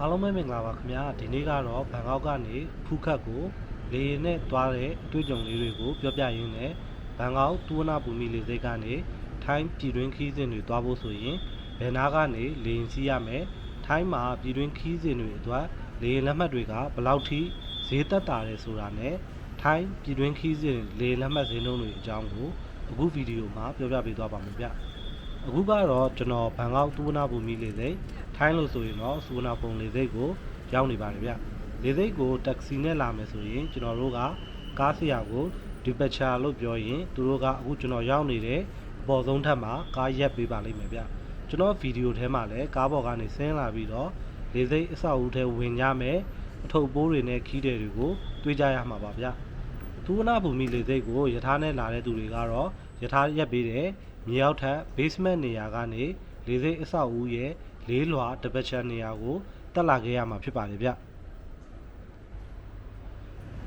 အားလုံးပဲမင်္ဂလာပါခင်ဗျာဒီနေ့ကတော့ဘန်ကောက်ကနေဖူးခတ်ကိုလေယာဉ်နဲ့သွားတဲ့အတွေ့အကြုံလေးတွေကိုပြောပြရင်းနဲ့ဘန်ကောက်တူဝနာဘူမီလေဆိပ်ကနေထိုင်းပြည်တွင်းခီးစဉ်တွေသွားဖို့ဆိုရင်ဘယ်နာကနေလေယာဉ်စီးရမယ်ထိုင်းမှာပြည်တွင်းခီးစဉ်တွေအတွက်လေယာဉ်လက်မှတ်တွေကဘယ်လောက်ထိဈေးသက်တာလဲဆိုတာနဲ့ထိုင်းပြည်တွင်းခီးစဉ်လေယာဉ်လက်မှတ်ဈေးနှုန်းတွေအကြောင်းကိုအခုဗီဒီယိုမှာပြောပြပေးသွားပါမယ်ဗျအခုကတော့ကျွန်တော်ဘန်ကောက်သုဝနာဘူမီလေဆိပ် ထိုင်းလို့ဆိုရင်တော့သုဝနာပုံလေဆိပ်ကိုရောက်နေပါတယ်ဗျလေဆိပ်ကိုတက္ကစီနဲ့လာမယ်ဆိုရင်ကျွန်တော်တို့ကကားဆရာကိုဒီပက်ချာလို့ပြောရင်သူတို့ကအခုကျွန်တော်ရောက်နေတဲ့အပေါ်ဆုံးထပ်မှာကားရက်ပေးပါလိမ့်မယ်ဗျကျွန်တော်ဗီဒီယိုထဲမှာလည်းကားပေါ်ကနေဆင်းလာပြီးတော့လေဆိပ်အဆောက်အဦထဲဝင်ကြမယ်အထုပ်ပိုးတွေနဲ့ခီးတယ်တွေကိုတွေးကြရမှာပါဗျသူဝနာဘူမီလေဆိပ်ကိုယထာနဲ့လာတဲ့သူတွေကတော့ယထာရက်ပေးတဲ့မြေအောက်ထပ် basement နေရာကနေလေဆိပ်အဆောက်အဦရဲ့ လေးလွှာတပတ်ချန်နေရာကိုတက်လာခဲ့ရမှာဖြစ်ပါတယ်ဗျ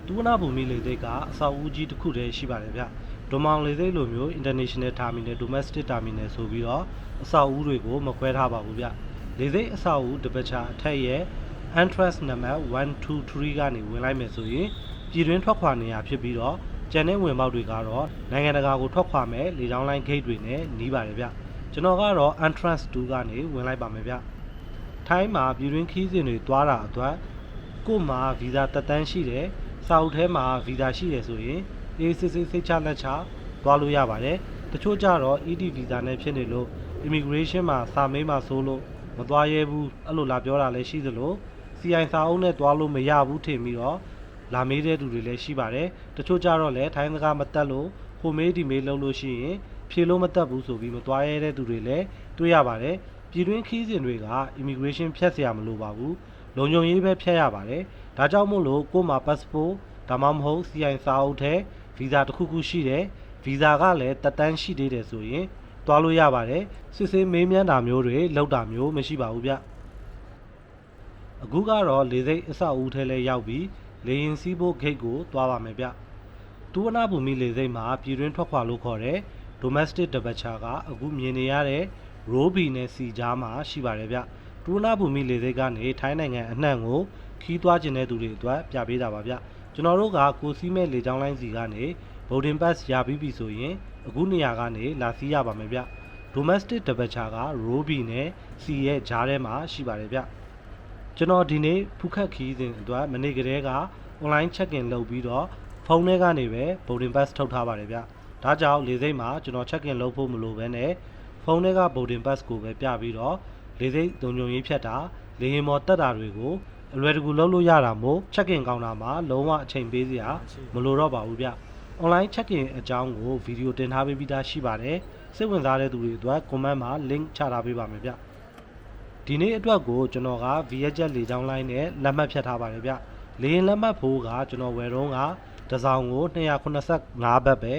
သူဝနာဘူမီလေဆိပ်ကအဆောက်အဦကြီးတစ်ခုတည်းရှိပါတယ်ဗျဒွန်မောင်လေဆိပ်လိုမျိုး international terminal domestic terminal ဆိုပြီးတော့အဆောက်အဦတွေကိုမခွဲထားပါဘူးဗျလေဆိပ်အဆောက်အဦတပတ်ချာအထက်ရဲ့ entrance နံပါတ်123ကနေဝင်လိုက်မယ်ဆိုရင်ပြည်တွင်းထွက်ခွာနေရဖြစ်ပြီးတော့ကျန်တဲ့ဝင်ပေါက်တွေကတော့နိုင်ငံတကာကိုထွက်ခွာမဲ့လေကြောင်းလိုင်းဂိတ်တွေနဲ့နီးပါတယ်ဗျ ကျွန်တော်ကတော့ entrance 2ကနေဝင်လိုက်ပါမယ်ဗျထိုင်းမှာပြည်တွင်းခီးစဉ်တွေသွားတာအတွက်ကို့မှာဗီဇာတက်တန်းရှိတယ်စာအုပ်ထဲမှာဗီဇာရှိတယ်ဆိုရင်အေးစစ်စစ်စိတ်ချလက်ချသွားလို့ရပါတယ်တချို့ကြတော့ ED ဗီဇာနဲ့ဖြစ်နေလို့ immigration မှာစာမေးမှာစိုးလို့မသွားရဲဘူးအဲ့လိုလာပြောတာလည်းရှိသလို CI စာအုပ်နဲ့သွားလို့မရဘူးထင်ပြီးတော့လာမေးတဲ့သူတွေလည်းရှိပါတယ်တချို့ကြတော့လည်းထိုင်းစကားမတက်လို့ဟိုမေးဒီမေးလုပ်လို့ရှိရင် ဖြေလို့မတက်ဘူးဆိုပြီးမသွားရတဲ့သူတွေလည်းတွေ့ရပါတယ်ပြည်တွင်းခီးစဉ်တွေက immigration ဖြတ်စရာမလိုပါဘူးလုံခြုံရေးပဲဖြတ်ရပါတယ်ဒါကြောင့်မို့လို့ကို့မှာ passport ဒါမှမဟုတ် CI စာအုပ်ထဲ visa တစ်ခုခုရှိတယ်ဗီဇာကလည်းတက်တန်းရှိသေးတယ်ဆိုရင်သွားလို့ရပါတယ်စစ်စစ်မေးမြန်းတာမျိုးတွေလောက်တာမျိုးမရှိပါဘူးဗျအခုကတော့လေစိတ်အဆောက်အဦးထဲလဲရောက်ပြီးလေရင်စီးဖို့ဂိတ်ကိုသွားပါမယ်ဗျဒုဝနာဘူမိလေစိတ်မှာပြည်တွင်းထွက်ခွာလို့ခေါ်တဲ့ domestic departure ကအခုမြင်နေရတဲ့ Robi နဲ့ C ကြားမှာရှိပါတယ်ဗျ။တူဝနာဘူမီလေစိတ်ကနေထိုင်းနိုင်ငံအနှံ့ကိုခီးသွားခြင်းတဲ့သူတွေအတွက်ပြပေးတာပါဗျ။ကျွန်တော်တို့ကကိုစီးမဲ့လေကြောင်းလိုင်းစီကနေ boarding pass ရပြီးပြီဆိုရင်အခုနေရာကနေလာစီးရပါမယ်ဗျ။ domestic departure က Robi နဲ့ C ရဲ့ကြားထဲမှာရှိပါတယ်ဗျ။ကျွန်တော်ဒီနေ့ဖူးခက်ခီးစဉ်အတွက်မနေ့ကတည်းက online check in လုပ်ပြီးတော့ဖုန်းထဲကနေပဲ boarding pass ထုတ်ထားပါတယ်ဗျ။ ဒါကြောင့်လေဆိပ်မှာကျွန်တော် check in လုပ်ဖို့မလိုဘဲနဲ့ဖုန်းထဲက boarding pass ကိုပဲပြပြီးတော့လေဆိပ်လုံခြုံရေးဖြတ်တာလေယာဉ်ပေါ်တက်တာတွေကိုအလွယ်တကူလုပ်လို့ရတာမို့ check in ကောင်တာမှာလုံးဝအချိန်ပေးစရာမလိုတော့ပါဘူးဗျ။ online check in အကြောင်းကိုဗီဒီယိုတင်ထားပေးပြီးသားရှိပါတယ်။စိတ်ဝင်စားတဲ့သူတွေအတွက် comment မှာ link ချထားပေးပါမယ်ဗျ။ဒီနေ့အတွက်ကိုကျွန်တော်က VHJ လေကြောင်းလိုင်းနဲ့လက်မှတ်ဖြတ်ထားပါတယ်ဗျ။လေရင်လက်မှတ်ဖို့ကကျွန်တော်ဝယ်တော့ကတစ်စောင်ကို285ဘတ်ပဲ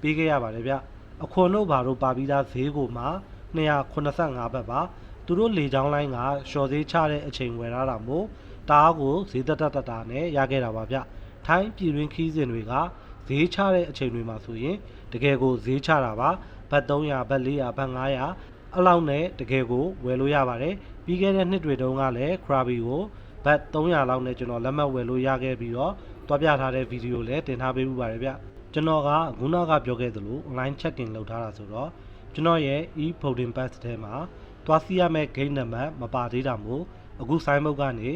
ပေးခဲ့ရပါတယ်ဗျ။အခွန်တို့ဘာတို့ပါပြီးသားဈေးကိုမှ285ဘတ်ပါ။သူတို့လေကြောင်းလိုင်းကရှော်ဈေးချတဲ့အချိန်ဝယ်ရတာမို့တအားကိုဈေးတက်တက်တက်တာနဲ့ရခဲ့တာပါဗျ။ထိုင်းပြည်တွင်းခီးစဉ်တွေကဈေးချတဲ့အချိန်တွေမှာဆိုရင်တကယ်ကိုဈေးချတာပါ။ဘတ်300ဘတ်400ဘတ်500အလောက်နဲ့တကယ်ကိုဝယ်လို့ရပါတယ်ပြီးခဲ့တဲ့နှစ်တွေတုန်းကလည်း Krabi ကိုဘတ်300လောက်နဲ့ကျွန်တော်လက်မှတ်ဝယ်လို့ရခဲ့ပြီးတော့တွားပြထားတဲ့ဗီဒီယိုလည်းတင်ထားပေးမှုပါတယ်ဗျ ကျွန်တော်ကခုနကပြောခဲ့သလို online check in လုပ်ထားတာဆိုတော့ကျွန်တော်ရဲ့ e-boarding pass ထဲမှာတွားစီရမယ့် gate နံပါတ်မပါသေးတာမို့အခု sign board ကနေ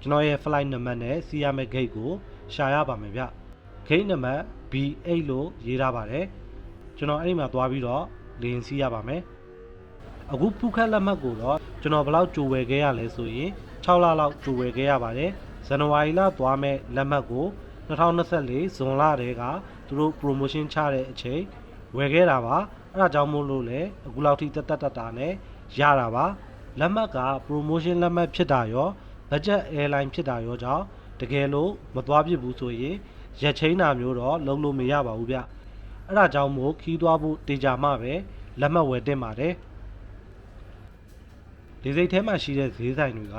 ကျွန်တော်ရဲ့ flight နံပါတ်နဲ့စီးရမယ့် gate ကိုရှာရပါမယ်ဗျ gate နံပါတ် B8 လို့ရေးထားပါတယ်ကျွန်တော်အဲ့ဒီမှာသွားပြီးတော့လေရင်စီးရပါမယ်အခုဖူးခက်လက်မှတ်ကိုတော့ကျွန်တော်ဘယ်လောက်ကြိုဝယ်ခဲ့ရလဲဆိုရင်6လလောက်ကြိုဝယ်ခဲ့ရပါတယ်ဇန်နဝါရီလသွားမဲ့လက်မှတ်ကို2024ဇွန်လတည်းက သူတို့ promotion ချတဲ့အချိန်ဝယ်ခဲ့တာပါအဲ့ဒါကြောင့်မို့လို့လေအခုလောက်ထိတက်တက်တက်တာနဲ့ရတာပါလက်မှတ်က promotion လက်မှတ်ဖြစ်တာရော budget airline ဖြစ်တာရောကြောင့်တကယ်လို့မသွားဖြစ်ဘူးဆိုရင်ရက်ချင်းတာမျိုးတော့လုံးလို့မရပါဘူးဗျအဲ့ဒါကြောင့်မို့ခီးသွားဖို့တေချာမှပဲလက်မှတ်ဝယ်တင်ပါတယ်လေစိတ်ထဲမှာရှိတဲ့ဈေးဆိုင်တွေက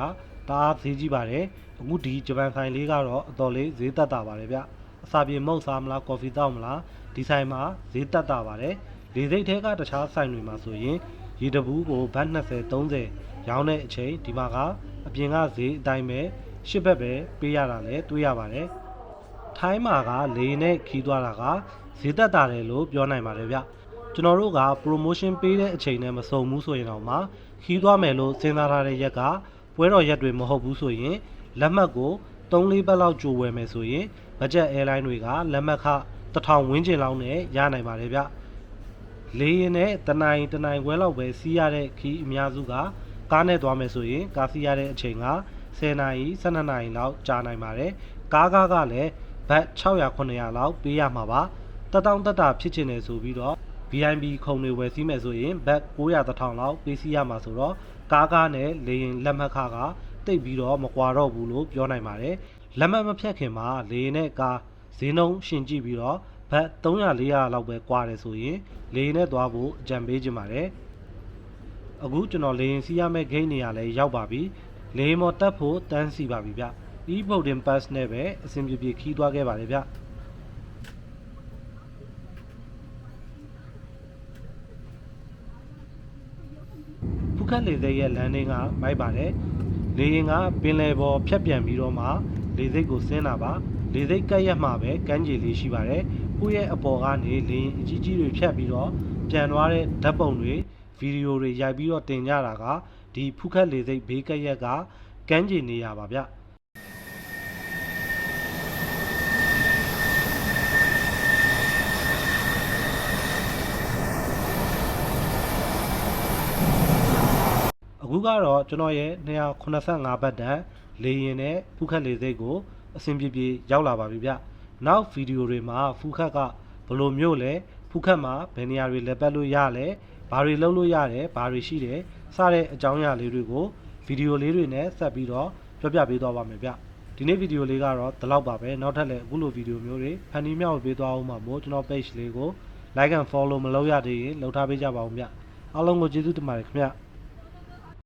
တအားဈေးကြီးပါတယ်အခုဒီဂျပန်ဆိုင်လေးကတော့အတော်လေးဈေးသက်တာပါတယ်ဗျ အစာပြေမုတ်စားမလားကော်ဖီတောက်မလားဒီဆိုင်မှာဈေးသက်တာပါတယ်လေစိတ်ထဲကတခြားဆိုင်တွေမှာဆိုရင်ရေတဘူးကိုဘတ်20 30ရောင်းတဲ့အချိန်ဒီမှာကအပြင်ကဈေးအတိုင်းပဲရှစ်ဘက်ပဲပေးရတာလည်းတွေ့ရပါတယ်ထိုင်းမှာကလေနဲ့ခီးသွားတာကဈေးသက်တာတယ်လို့ပြောနိုင်ပါတယ်ဗျကျွန်တော်တို့က promotion ပေးတဲ့အချိန်နဲ့မစုံဘူးဆိုရင်တော့မှခီးသွားမယ်လို့စဉ်းစားထားတဲ့ရက်ကပွဲတော်ရက်တွေမဟုတ်ဘူးဆိုရင်လက်မှတ်ကို3-4ပတ်လောက်ကြိုဝယ်မယ်ဆိုရင် budget airline တွေကလက်မှတ်ခတစ်ထောင်ဝန်းကျင်လောက်နဲ့ရနိုင်ပါတယ်ဗျလေရင်နဲ့တနိုင်တနိုင်ခွဲလောက်ပဲစီးရတဲ့ခီးအများစုကကားနဲ့သွားမယ်ဆိုရင်ကားစီးရတဲ့အချိန်က10နာရီ12နာရီလောက်ကြာနိုင်ပါတယ်ကားကားကလည်းဘတ်600 900လောက်ပေးရမှာပါတက်တောင့်တက်တာဖြစ်ချင်တယ်ဆိုပြီးတော့ VIP ခုံတွေဝယ်စီးမယ်ဆိုရင်ဘတ်900တစ်ထောင်လောက်ပေးစီးရမှာဆိုတော့ကားကားနဲ့လေရင်လက်မှတ်ခကတိတ်ပြီးတော့မကွာတော့ဘူးလို့ပြောနိုင်ပါတယ် လက်မှတ်မဖြတ်ခင်မှာလေရင်နဲ့ကားဈေးနှုန်းရှင်ကြည့်ပြီးတော့ဘတ်300 400လောက်ပဲကွာတယ်ဆိုရင်လေရင်နဲ့သွားဖို့အကြံပေးခြင်းပါတယ်အခုကျွန်တော်လေရင်စီးရမယ့်ဂိတ်နေရာလဲရောက်ပါပြီလေရင်မော်တက်ဖို့တန်းစီပါပြီဗျ e-boarding pass နဲ့ပဲအဆင်ပြေပြေခီးသွားခဲ့ပါတယ်ဗျဖုခက်လေသိက်ရဲ့လမ်းလေးကမိုက်ပါတယ်လေရင်ကပင်လယ်ပေါ်ဖြတ်ပြန်ပြီးတော့မှ လေသိက်ကိုဆင်းတာပါလေသိက်ကက်ရက်မှပဲကမ်းခြေလေးရှိပါတယ်ကိုယ့်ရဲ့အပေါ်ကနေလေရင်အကြီးကြီးတွေဖြတ်ပြီးတော့ပြန်သွားတဲ့ဓာတ်ပုံတွေဗီဒီယိုတွေရိုက်ပြီးတော့တင်ကြတာကဒီဖုခက်လေသိက်ဘေးကက်ရက်ကကမ်းခြေနေရပါဗျအခုကတော့ကျွန်တော်ရဲ့285ဘတ်တန် လေရင်နဲ့ဖူးခတ်လေစိတ်ကိုအဆင်ပြေပြေရောက်လာပါပြီဗျ။နောက်ဗီဒီယိုတွေမှာဖူးခတ်ကဘယ်လိုမျိုးလဲဖူးခတ်မှာဘယ်နေရာတွေလက်ပတ်လို့ရလဲဘာတွေလုပ်လို့ရတယ်ဘာတွေရှိတယ်စတဲ့အကြောင်းအရာလေးတွေကိုဗီဒီယိုလေးတွေနဲ့ဆက်ပြီးတော့ပြောပြပေးသွားပါမယ်ဗျ။ဒီနေ့ဗီဒီယိုလေးကတော့ဒီလောက်ပါပဲနောက်ထပ်လည်းအခုလိုဗီဒီယိုမျိုးတွေဖန်တီးမြောက်ပေးသွားအောင်ပါမို့ကျွန်တော် page လေးကို like and follow မလုပ်ရသေးရင်လုပ်ထားပေးကြပါဦးဗျ။အားလုံးကိုကျေးဇူးတင်ပါတယ်ခင်ဗျ။